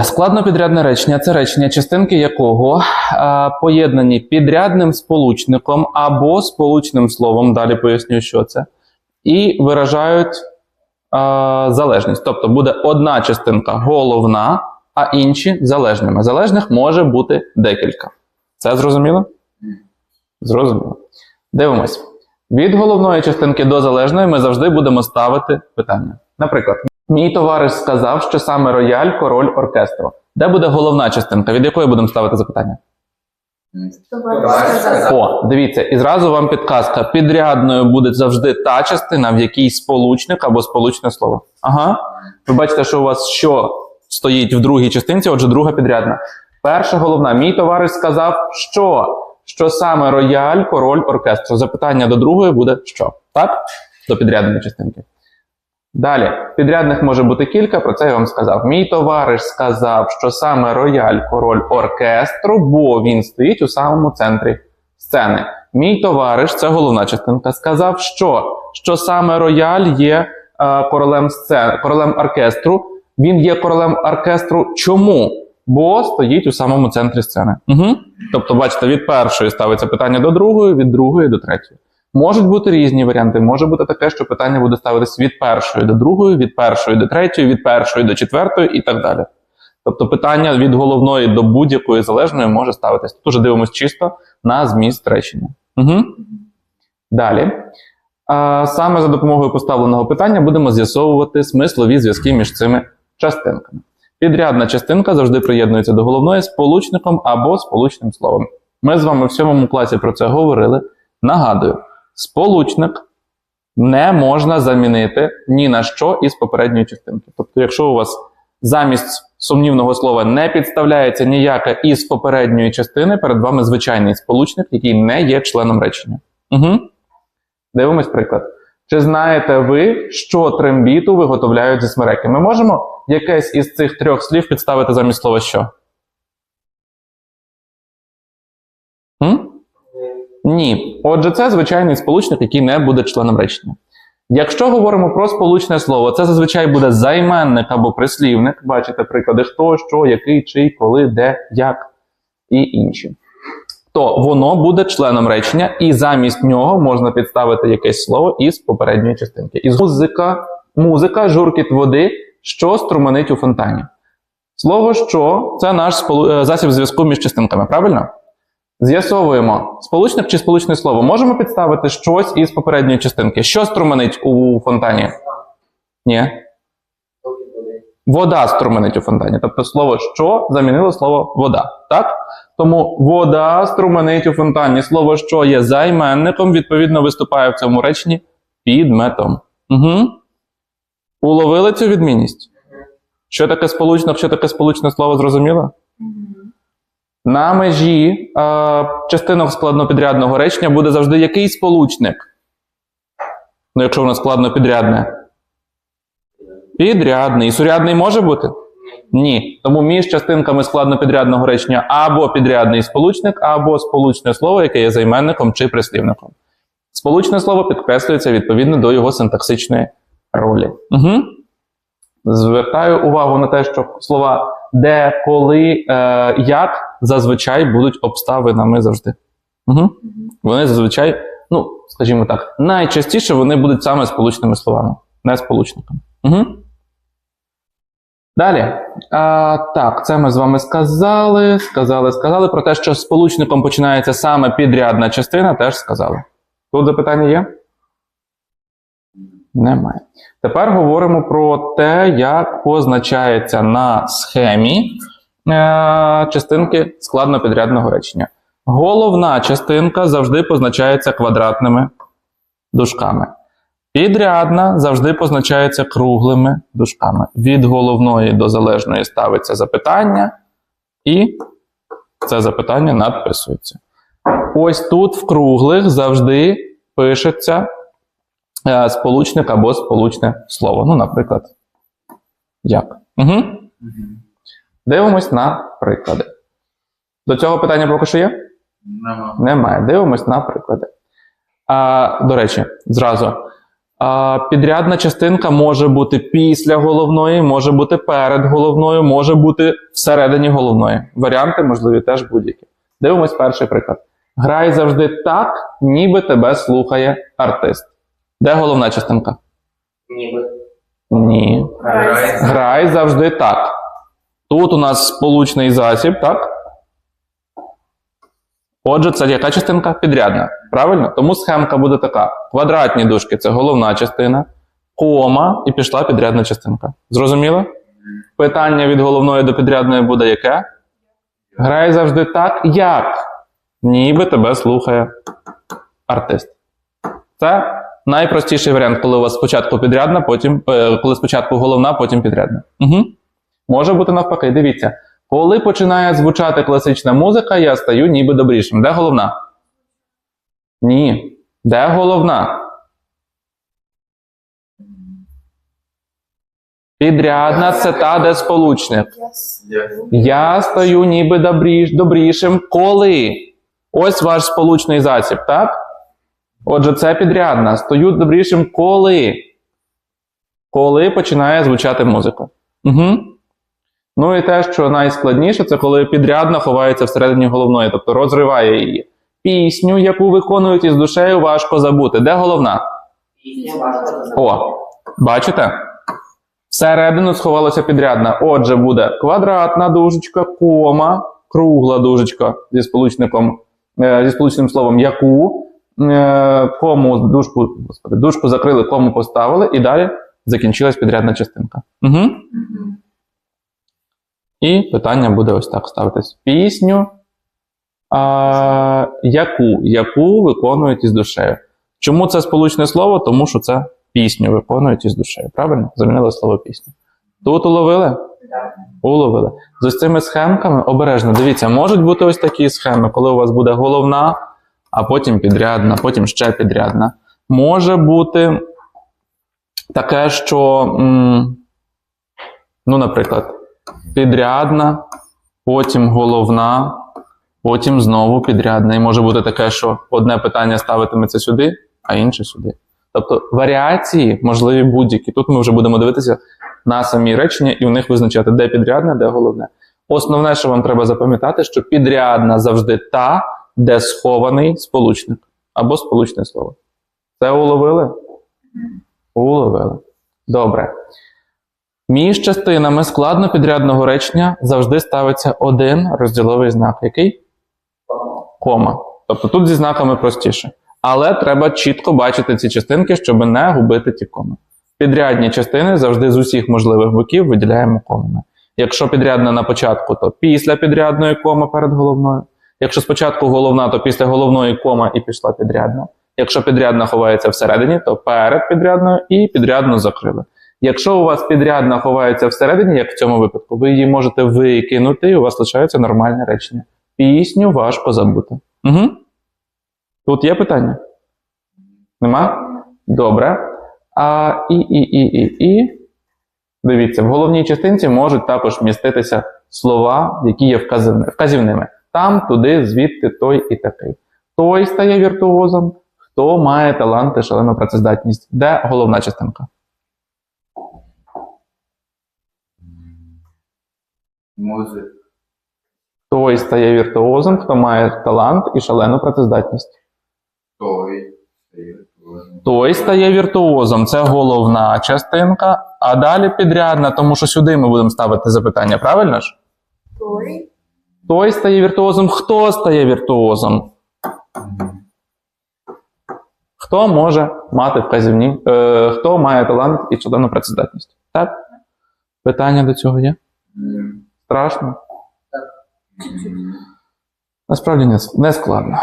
Складнопідрядне речення це речення, частинки якого е, поєднані підрядним сполучником або сполучним словом, далі поясню, що це, і виражають е, залежність. Тобто буде одна частинка головна, а інші залежними. Залежних може бути декілька. Це зрозуміло? Зрозуміло. Дивимось. Від головної частинки до залежної ми завжди будемо ставити питання. Наприклад, мій товариш сказав, що саме рояль король оркестру. Де буде головна частинка? Від якої будемо ставити запитання? О, дивіться, і зразу вам підказка. Підрядною буде завжди та частина, в якій сполучник або сполучне слово. Ага. Ви бачите, що у вас що стоїть в другій частинці, отже, друга підрядна. Перша головна. Мій товариш сказав, що? Що саме рояль, король оркестру. Запитання до другої буде що? Так? До підрядної частинки. Далі, підрядних може бути кілька, про це я вам сказав. Мій товариш сказав, що саме рояль король оркестру, бо він стоїть у самому центрі сцени. Мій товариш, це головна частинка, сказав, що, що саме рояль є е, королем сцени, королем оркестру. Він є королем оркестру. Чому? Бо стоїть у самому центрі сцени. Угу. Тобто, бачите, від першої ставиться питання до другої, від другої до третьої. Можуть бути різні варіанти. Може бути таке, що питання буде ставитись від першої до другої, від першої до третьої, від першої до четвертої і так далі. Тобто питання від головної до будь-якої залежної може ставитись. Тут уже дивимось чисто на зміст речення. Угу. Далі. Саме за допомогою поставленого питання будемо з'ясовувати смислові зв'язки між цими частинками. Підрядна частинка завжди приєднується до головної сполучником або сполучним словом. Ми з вами в сьомому класі про це говорили. Нагадую, сполучник не можна замінити ні на що із попередньої частинки. Тобто, якщо у вас замість сумнівного слова не підставляється ніяка із попередньої частини, перед вами звичайний сполучник, який не є членом речення. Угу. Дивимось приклад. Чи знаєте ви, що трембіту виготовляють зі смереки? Ми можемо якесь із цих трьох слів підставити замість слова що? Ні. Отже, це звичайний сполучник, який не буде членом речення. Якщо говоримо про сполучне слово, це зазвичай буде займенник або прислівник. Бачите приклади хто, що, який, чий, коли, де, як і інші. То воно буде членом речення, і замість нього можна підставити якесь слово із попередньої частинки. Із музика, музика, журкіт води, що струменить у фонтані. Слово що це наш е, засіб зв'язку між частинками, правильно? З'ясовуємо, сполучник чи сполучне слово. Можемо підставити щось із попередньої частинки. Що струменить у фонтані? Ні. Вода струменить у фонтані. Тобто слово що замінило слово вода. Так? Тому вода струменить у фонтані. Слово що є займенником, відповідно, виступає в цьому реченні підметом. Угу. Уловили цю відмінність? Що таке сполучник, що таке сполучне слово, зрозуміло? На межі е, частинок складнопідрядного речення буде завжди який сполучник? Ну, якщо воно складнопідрядне. Підрядний. І сурядний може бути? Ні. Тому між частинками складнопідрядного речення або підрядний сполучник, або сполучне слово, яке є займенником чи прислівником. Сполучне слово підкреслюється відповідно до його синтаксичної ролі. Угу. Звертаю увагу на те, що слова де, коли, е, як зазвичай будуть обставинами завжди. Угу. Вони зазвичай, ну, скажімо так, найчастіше вони будуть саме сполучними словами, не сполучниками. Угу. Далі. А, так, це ми з вами сказали, сказали, сказали. Про те, що сполучником починається саме підрядна частина, теж сказали. Тут запитання є? Немає. Тепер говоримо про те, як позначається на схемі частинки складнопідрядного речення. Головна частинка завжди позначається квадратними дужками. Підрядна завжди позначається круглими дужками. Від головної до залежної ставиться запитання, і це запитання надписується. Ось тут в круглих завжди пишеться е, сполучник або сполучне слово. Ну, наприклад, як. Угу. Дивимось на приклади. До цього питання поки що є? Нема. Немає. Дивимось на приклади. А, до речі, зразу. А, підрядна частинка може бути після головної, може бути перед головною, може бути всередині головної. Варіанти можливі теж будь-які. Дивимось перший приклад. Грай завжди так, ніби тебе слухає артист. Де головна частинка? Ніби. Ні. Грай. Грай завжди так. Тут у нас сполучний засіб, так? Отже, це яка частинка? Підрядна. Правильно? Тому схемка буде така: квадратні дужки це головна частина, кома і пішла підрядна частинка. Зрозуміло? Питання від головної до підрядної буде яке? Грай завжди так, як? Ніби тебе слухає артист. Це найпростіший варіант, коли у вас спочатку підрядна, потім, е, коли спочатку головна, потім підрядна. Угу. Може бути навпаки. Дивіться, коли починає звучати класична музика, я стаю ніби добрішим. Де головна? Ні. Де головна? Підрядна це та, де сполучник. Я стаю ніби добріш, добрішим, коли. Ось ваш сполучний засіб, так? Отже, це підрядна. Стою добрішим, коли. Коли починає звучати музика. Угу. Ну і те, що найскладніше, це коли підрядна ховається всередині головної, тобто розриває її. Пісню, яку виконують із душею, важко забути. Де головна? О, бачите? Всередину сховалася підрядна. Отже, буде квадратна дужечка, кома, кругла дужечка зі сполучником, е, зі сполучним словом яку, е, кому дужку, господи, дужку закрили, кому поставили, і далі закінчилась підрядна частинка. Угу. І питання буде ось так ставитись. Пісню, а, яку, яку виконують із душею. Чому це сполучне слово? Тому що це пісню виконують із душею. Правильно? Замінили слово пісню. Тут уловили? Уловили. З ось цими схемками обережно. Дивіться, можуть бути ось такі схеми, коли у вас буде головна, а потім підрядна, потім ще підрядна. Може бути таке, що, ну, наприклад, підрядна, потім головна, потім знову підрядна. І може бути таке, що одне питання ставитиметься сюди, а інше сюди. Тобто варіації можливі будь-які. Тут ми вже будемо дивитися на самі речення і в них визначати, де підрядне, де головне. Основне, що вам треба запам'ятати, що підрядна завжди та, де схований сполучник або сполучне слово. Це уловили? Уловили. Добре. Між частинами складно-підрядного речення завжди ставиться один розділовий знак. Який? Кома. Тобто тут зі знаками простіше. Але треба чітко бачити ці частинки, щоб не губити ті коми. Підрядні частини завжди з усіх можливих боків виділяємо комами. Якщо підрядна на початку, то після підрядної кома перед головною. Якщо спочатку головна, то після головної кома і пішла підрядна. Якщо підрядна ховається всередині, то перед підрядною і підрядну закрили. Якщо у вас підрядна ховається всередині, як в цьому випадку, ви її можете викинути, і у вас лишається нормальне речення. Пісню важко забути. Угу. Тут є питання? Нема? Добре. А і, і, і, і, і. Дивіться, в головній частинці можуть також міститися слова, які є вказівними. Там, туди, звідти, той і такий. Той стає віртуозом, хто має талант і шалену працездатність. Де головна частинка? Музик. Той стає віртуозом, хто має талант і шалену працездатність. Той. Той стає віртуозом, це головна частинка, а далі підрядна, тому що сюди ми будемо ставити запитання, правильно ж? Той. Той стає віртуозом, хто стає віртуозом? Хто може мати вказівні, е, хто має талант і шалену працездатність? Так? Питання до цього є? Страшно? Насправді не, не складно.